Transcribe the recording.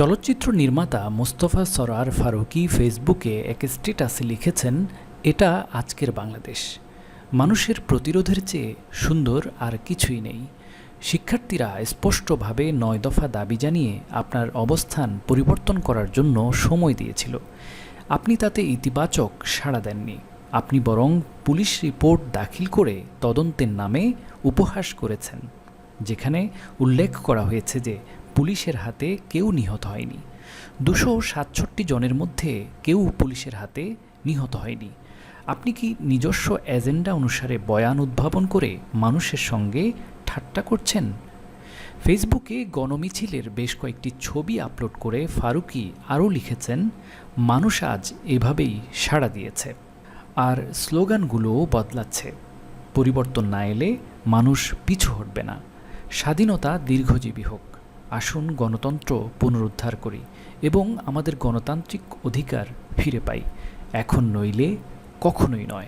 চলচ্চিত্র নির্মাতা মোস্তফা সরার ফারুকী ফেসবুকে এক স্ট্যাটাসে লিখেছেন, এটা আজকের বাংলাদেশ। মানুষের প্রতিরোধের চেয়ে সুন্দর আর কিছুই নেই। শিক্ষার্থীরা স্পষ্টভাবে নয় দফা দাবি জানিয়ে আপনার অবস্থান পরিবর্তন করার জন্য সময় দিয়েছিল। আপনি তাতে ইতিবাচক সাড়া দেননি। আপনি বরং পুলিশ রিপোর্ট দাখিল করে তদন্তের নামে উপহাস করেছেন। যেখানে উল্লেখ করা হয়েছে যে পুলিশের হাতে কেউ নিহত হয়নি। দুশো সাতষট্টি জনের মধ্যে কেউ পুলিশের হাতে নিহত হয়নি। আপনি কি নিজস্ব এজেন্ডা অনুসারে বয়ান উদ্ভাবন করে মানুষের সঙ্গে ঠাট্টা করছেন? ফেসবুকে গণমিছিলের বেশ কয়েকটি ছবি আপলোড করে ফারুকি আরও লিখেছেন, মানুষ আজ এভাবেই সাড়া দিয়েছে। আর স্লোগানগুলোও বদলাচ্ছে। পরিবর্তন না এলে মানুষ পিছু হটবে না। স্বাধীনতা দীর্ঘজীবী হোক। আসুন গণতন্ত্র পুনরুদ্ধার করি এবং আমাদের গণতান্ত্রিক অধিকার ফিরে পাই। এখন নইলে কখনোই নয়।